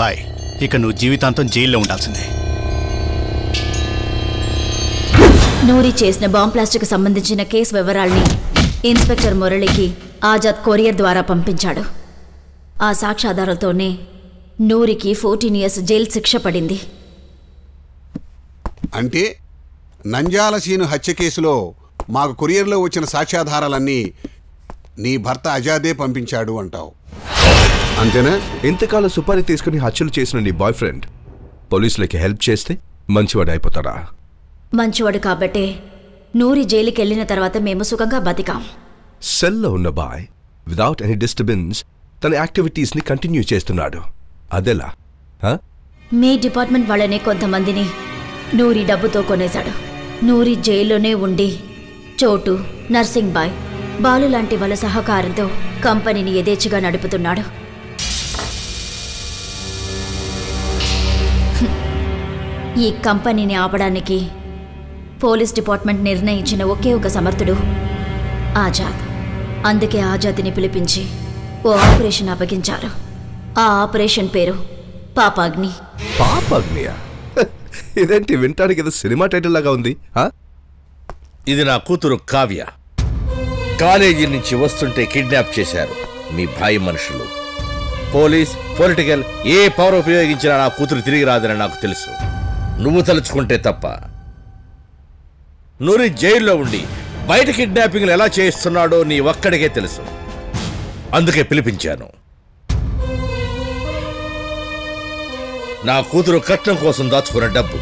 Bye ఇక నువ్వు జీవితాంతం జైల్లో ఉండాల్సిందే. నూరి చేసిన బాంబ్ బ్లాస్ట్కి సంబంధించిన కేసు వివరాల్ని ఇన్స్పెక్టర్ మురళికి ఆజాద్ కొరియర్ ద్వారా పంపించాడు. ఆ సాక్ష్యాధారాలతోనే నూరికి ఫోర్టీన్ ఇయర్స్ జైలు శిక్ష పడింది. అంటే నంజాల సీను హత్య కేసులో మాకు కొరియర్లో వచ్చిన సాక్ష్యాధారాలన్నీ నీ భర్త అజాదే పంపించాడు అంటావు. అంతేనా? ఇంతకాలం సుపారీ తీసుకుని హత్యలు చేసిన నీ బాయ్ ఫ్రెండ్ పోలీసులకి హెల్ప్ చేస్తే మంచివాడు అయిపోతాడా? మంచివాడు కాబట్టే నూరి జైలుకి వెళ్ళిన తర్వాత మేము సుఖంగా బతికాం. సెల్లో ఉన్న బాయ్ విదౌట్ ఎనీ డిస్టర్బెన్స్ తన యాక్టివిటీస్ని కంటిన్యూ చేస్తున్నాడు. అదెలా? మీ డిపార్ట్మెంట్ వాళ్ళనే కొంతమందిని నూరి డబ్బుతో కొనేశాడు. నూరి జైల్లోనే ఉండి చోటు నర్సింగ్ బాయ్ బాలు లాంటి వాళ్ళ సహకారంతో కంపెనీని యథేచ్ఛగా నడుపుతున్నాడు. ఈ కంపెనీని ఆపడానికి పోలీస్ డిపార్ట్మెంట్ నిర్ణయించిన ఒకే ఒక సమర్థుడు ఆజాద్. అందుకే ఆజాద్ని పిలిపించి ఓ ఆపరేషన్ అప్పగించారు. ఆ ఆపరేషన్ పేరు పాపాగ్ని. పాప అగ్నియ ఇదేంటి వింటానికి ఏదో సినిమా టైటిల్ లాగా ఉంది? ఇది నా కూతురు కావ్య. కాలేజీ నుంచి వస్తుంటే కిడ్నాప్ చేశారు మీ భాయి మనుషులు. పోలీస్ పొలిటికల్ ఏ పవర్ ఉపయోగించినా నా కూతురు తిరిగి రాదని నాకు తెలుసు. నువ్వు తలుచుకుంటే తప్ప. నూరి జైల్లో ఉండి బయట కిడ్నాపింగ్లు ఎలా చేయిస్తున్నాడో నీ ఒక్కడికే తెలుసు. అందుకే పిలిపించాను. నా కూతురు కట్నం కోసం దాచుకున్న డబ్బు.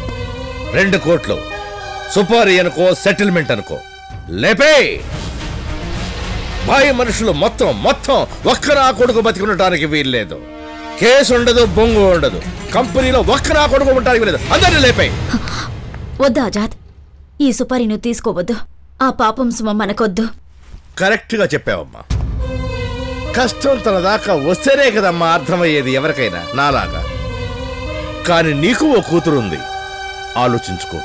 రెండు కోట్లు. సుపారీ అనుకో సెటిల్మెంట్ అనుకో. లేపే! బాయి మనుషులు మొత్తం మొత్తం ఒక్క నా కొడుకు బతికి ఉండటానికి వీల్లేదు. కేసు ఉండదు బొంగు ఉండదు. కంపెనీలో ఒక్క నా కొడుకు ఉండటానికి వీలేదు అందరినీ లేపే వద్దు ఆజాద్? ఈ సుపారీ నువ్వు తీసుకోవద్దు. ఆ పాపం సుమ మనకొద్దు. కరెక్ట్గా చెప్పావమ్మా. కష్టం తన దాకా వస్తేనే కదమ్మా అర్థమయ్యేది ఎవరికైనా. నాలాగా. కానీ నీకు ఓ కూతురుంది ఆలోచించుకో.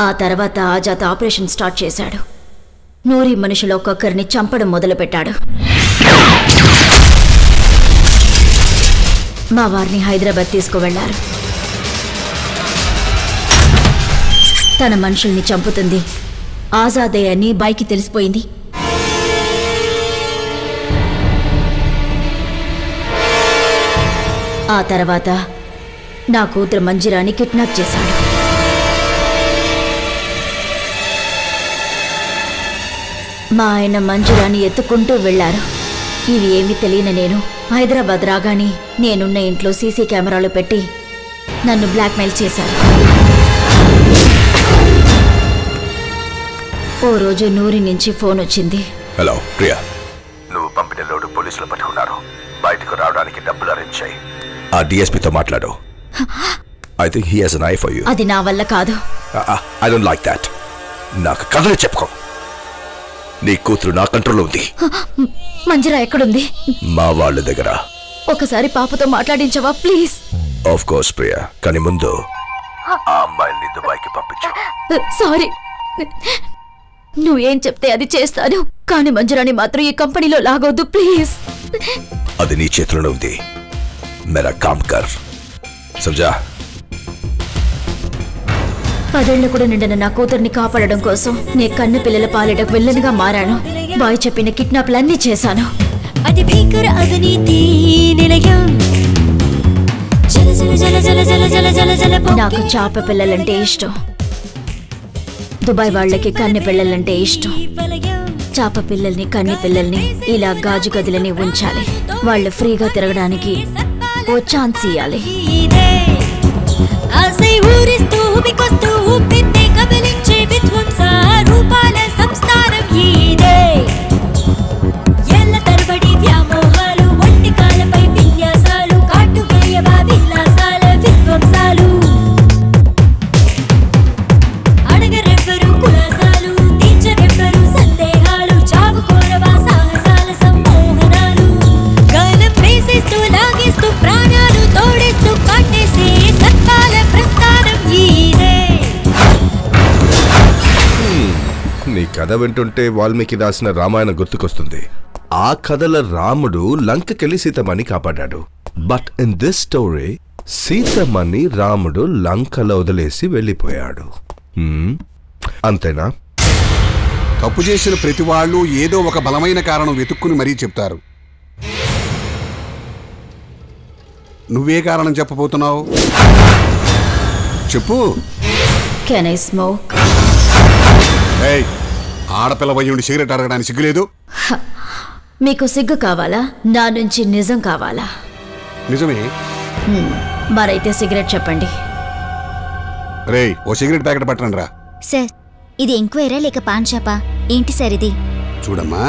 ఆ తర్వాత ఆజాద్ ఆపరేషన్ స్టార్ట్ చేశాడు. నూరి మనుషులు ఒక్కొక్కరిని చంపడం మొదలుపెట్టాడు. మా వారిని హైదరాబాద్ తీసుకువెళ్ళారు తన మనుషుల్ని చంపుతుంది. ఆజాదే అని బైకి తెలిసిపోయింది. ఆ తర్వాత నా కూతురు మంజిరాని కిడ్నాప్ చేశాడు. మా ఆయన మంజురాని ఎత్తుకుంటూ వెళ్ళారు ఇవి ఏమీ తెలియని నేను హైదరాబాద్ రాగానే నేనున్న ఇంట్లో సీసీ కెమెరాలు పెట్టి నన్ను బ్లాక్మెయిల్ చేశారు. ఓ రోజు నూరి నుంచి ఫోన్ వచ్చింది. హలో ప్రియా. నువ్వు పంపిన లోడు పోలీసులు పట్టుకున్నారు. బయటకు రావడానికి డబ్బులు అరేంజ్ చేయి. ఆ డిఎస్పీతో మాట్లాడు. I think he has an eye for you అది నా వల్ల కాదు. ఐ డోంట్ లైక్ దాట్ నాకు కథలు చెప్పుకో. నీ కూతురు నా కంట్రోల్లో ఉంది. మంజురా ఎక్కడుంది? మా వాళ్ళ దగ్గర. ఒకసారి పాపతో మాట్లాడించవా ప్లీజ్? Of course Priya. కానీ ముందు ఆ అమ్మాయిని దుబాయ్కి పంపించు. సారీ. నువ్వేం చెప్తే అది చేస్తాను. కానీ మంజురాని మాత్రం ఈ కంపెనీలో లాగొద్దు ప్లీజ్. అది నీ చేతిలోనే ఉంది. మెరా కామ్ కర్. సమజా పదేళ్ళు కూడా నిండిన నా కూతుర్ని కాపాడడం కోసం నే కన్ను పిల్లల పాలిటకు విల్లనిగా మారాను. బాయ్ చెప్పిన కిడ్నాప్లన్నీ చేశాను. అది భీకర అవినీతి నాకు చాప పిల్లలంటే ఇష్టం. దుబాయ్ వాళ్ళకి కన్నె పిల్లలంటే ఇష్టం. చాప పిల్లల్ని కన్నె పిల్లల్ని ఇలా గాజు గదులని ఉంచాలి. వాళ్ళు ఫ్రీగా తిరగడానికి ఓ ఛాన్స్ ఇవ్వాలి because the whoopee కథ వింటుంటే వాల్మీకి రాసిన రామాయణం గుర్తుకొస్తుంది. ఆ కథల రాముడు లంకకెళ్ళి సీతమ్మని కాపాడాడు. బట్ ఇన్ దిస్ స్టోరీ సీతమ్మని రాముడు లంకలో వదిలేసి వెళ్ళిపోయాడు. హ్మ్? అంతేనా? తప్పు చేసిన ప్రతి వాళ్ళు ఏదో ఒక బలమైన కారణం వెతుక్కుని మరీ చెప్తారు. నువ్వే కారణం చెప్పబోతున్నావు? చెప్పు. కెన్ ఐ స్మోక్ ఏయ్ ఆడపిల్ల వయ్యుండి సిగరెట్ అడగడానికి సిగ్గులేదు? మీకు సిగ్గు కావాలా? నా నుంచి నిజం కావాలా? నిజమే. మరైతే సిగరెట్ చెప్పండి. రేయ్ ఓ సిగరెట్ ప్యాకెట్ పట్టండి రా సార్ ఇది ఎంక్వైరా లేక పాన్ షాపా? ఏంటి సార్ ఇది? చూడమ్మా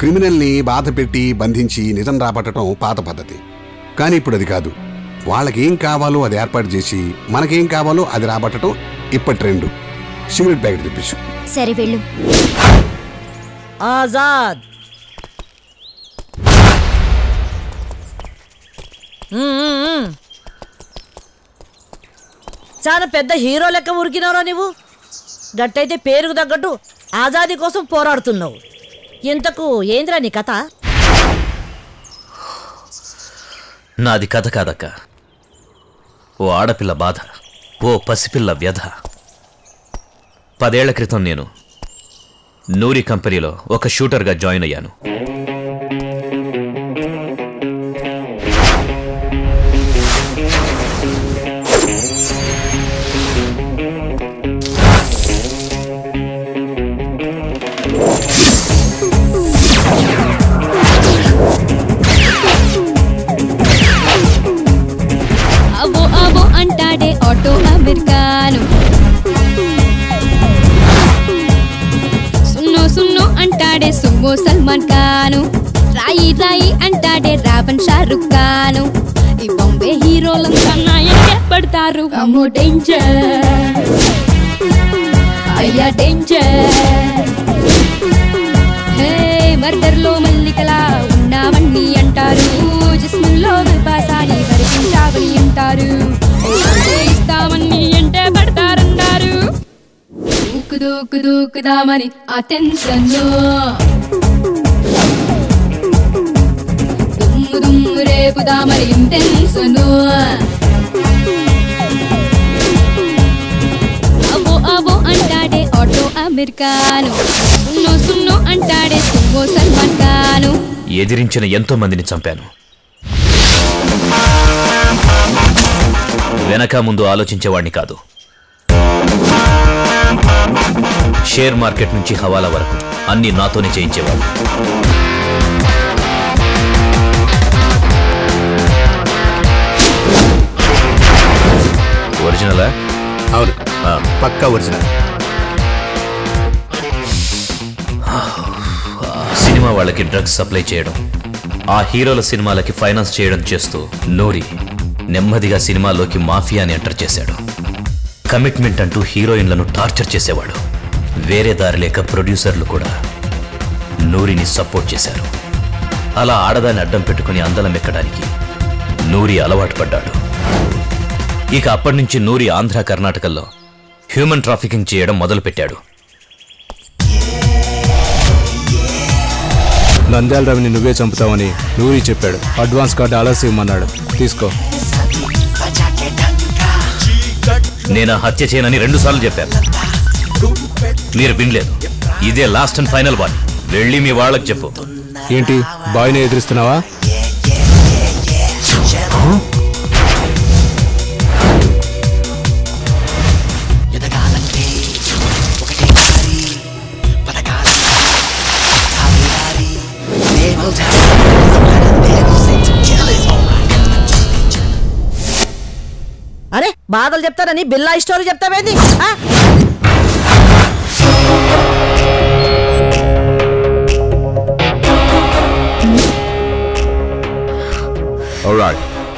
క్రిమినల్ని బాధ పెట్టి బంధించి నిజం రాబట్టడం పాత పద్ధతి. కానీ ఇప్పుడు అది కాదు. వాళ్ళకేం కావాలో అది ఏర్పాటు చేసి మనకేం కావాలో అది రాబట్టడం ఇప్పటి ట్రెండ్ సిగరెట్ ప్యాకెట్ తెప్పించు. సరే వెళ్ళు. ఆజాద్. చాలా పెద్ద హీరో లెక్క ఉరికినావురా నువ్వు గట్టయితే పేరుకు తగ్గట్టు ఆజాదీ కోసం పోరాడుతున్నావు. ఇంతకు ఏంద్రా నీ కథ? నాది కథ కాదక్క. ఓ ఆడపిల్ల బాధ ఓ పసిపిల్ల వ్యధ. పదేళ్ళ క్రితం నేను నూరి కంపెనీలో ఒక షూటర్గా జాయిన్ అయ్యాను. హీరోలంతా నాయకే పడతారు. అమ్మో డేంజర్ అయ్యా డేంజర్ హే మర్డర్లో మల్లికలా ఉన్నావని అంటారు. జిస్ముల్లో విపాసాని వరిపించావని అంటారు. ఇస్తామని అంటే పడతారంటారు. దూకు దూకు దూకుదామని ఆ టెన్షన్ దుమ్ము రేపుదామని టెన్షన్ అవో అవో అంటాడే ఆటో అమెరికాను. సున్నో సున్నో అంటాడే సుమో సల్మాన్ ఖాను ఎదిరించిన ఎంతో మందిని చంపాను. వెనక ముందు ఆలోచించేవాడిని కాదు. షేర్ మార్కెట్ నుంచి హవాలా వరకు అన్ని నాతోనే చేయించేవాడు. ఒరిజినలా? అవును. పక్కా ఒరిజినల్. సినిమా వాళ్ళకి డ్రగ్స్ సప్లై చేయడం ఆ హీరోల సినిమాలకి ఫైనాన్స్ చేయడం చేస్తూ నూరి నెమ్మదిగా సినిమాలోకి మాఫియాని ఎంటర్ చేశాడు. కమిట్మెంట్ అంటూ హీరోయిన్లను టార్చర్ చేసేవాడు. వేరే దారి లేక ప్రొడ్యూసర్లు కూడా నూరిని సపోర్ట్ చేశారు. అలా ఆడదాన్ని అడ్డం పెట్టుకుని అందలం ఎక్కడానికి నూరి అలవాటు పడ్డాడు. ఇక అప్పటి నుంచి నూరి ఆంధ్ర కర్ణాటకల్లో హ్యూమన్ ట్రాఫికింగ్ చేయడం మొదలుపెట్టాడు. నంద్యాల రవిని నువ్వే చంపుతావని నూరి చెప్పాడు. అడ్వాన్స్ కార్డు డాలర్స్ ఇవ్వమన్నాడు. తీసుకో. నేను హత్య చేయనని రెండు సార్లు చెప్పాను. మీరు వినలేదు. ఇదే లాస్ట్ అండ్ ఫైనల్ వన్ వెళ్ళి మీ వాళ్ళకి చెప్పు. ఏంటి? బాయ్ని ఎదిరిస్తున్నావా? బాధలు చెప్తానని బిల్లా స్టోరీ చెప్తావేంది?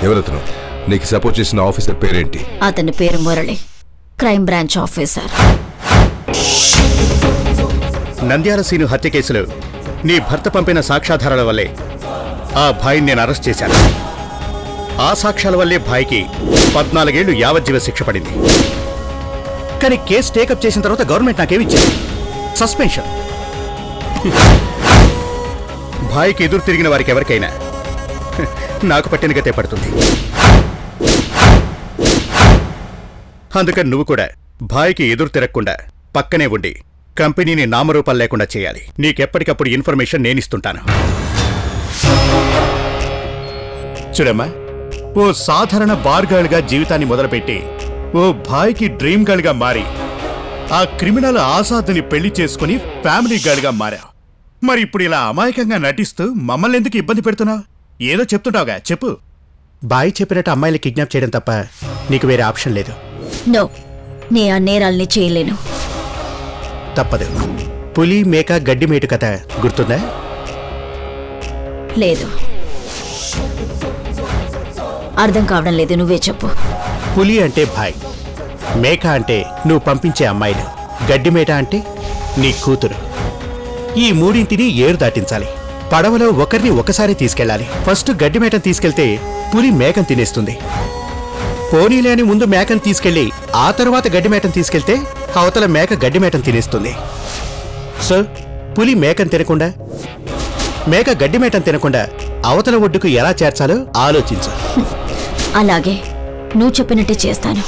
ఎవరతను? నీకు సపోర్ట్ చేసిన ఆఫీసర్ పేరేంటి? అతని పేరు Murali crime branch officer Nandyal Seenu హత్య కేసులో నీ భర్త పంపిన సాక్ష్యాధారాల వల్లే ఆ భాయిని నేను అరెస్ట్ చేశాను. ఆ సాక్ష్యాల వల్లే భాయికి పద్నాలుగేళ్ళు యావజ్జీవ శిక్ష పడింది. కానీ కేసు టేకప్ చేసిన తర్వాత గవర్నమెంట్ నాకేమిచ్చింది సస్పెన్షన్. భాయ్కి ఎదురు తిరిగిన వారికి ఎవరికైనా నాకు పట్టిన గతే పడుతుంది. అందుకని నువ్వు కూడా భాయ్కి ఎదురు తిరగకుండా పక్కనే ఉండి కంపెనీని నామరూపాలు లేకుండా చేయాలి. నీకెప్పటికప్పుడు ఇన్ఫర్మేషన్ నేనిస్తుంటాను. చూడమ్మా ఓ సాధారణ బార్ గర్ల్గా జీవితాన్ని మొదలుపెట్టి ఓ భాయ్కి డ్రీమ్ గర్ల్గా మారి ఆ క్రిమినల్ ఆజాద్ని పెళ్ళి చేసుకుని ఫ్యామిలీ గర్ల్గా మారావు మరి ఇప్పుడు ఇలా అమాయకంగా నటిస్తూ మమ్మల్ని ఎందుకు ఇబ్బంది పెడుతున్నావు ఏదో చెప్తుంటావుగా చెప్పు. బాయ్ చెప్పినట్టు అమ్మాయిని కిడ్నాప్ చేయడం తప్ప నీకు వేరే ఆప్షన్ లేదు. నో నే ఆ నేరాల్ని చేయలేను. తప్పదు. పులి మేక గడ్డి మేటు కథ గుర్తుందా? లేదు. అర్థం కావడం లేదు నువ్వే చెప్పు. పులి అంటే భాయ్. మేక అంటే నువ్వు పంపించే అమ్మాయిలు గడ్డి మేట అంటే నీ కూతురు. ఈ మూడింటిని ఏరు దాటించాలి. పడవలో ఒకరిని ఒకసారి తీసుకెళ్ళాలి. ఫస్ట్ గడ్డి మేటను తీసుకెళ్తే పులి మేకను తినేస్తుంది. పోనీలే అని ముందు మేకను తీసుకెళ్ళి ఆ తర్వాత గడ్డి మేటను తీసుకెళ్తే అవతల మేక గడ్డి మేటను తినేస్తుంది. సో పులి మేకను తినకుండా మేక గడ్డి మేటను తినకుండా అవతల ఒడ్డుకు ఎలా చేర్చాలో ఆలోచించు. అలాగే నువ్వు చెప్పినట్టే చేస్తాను.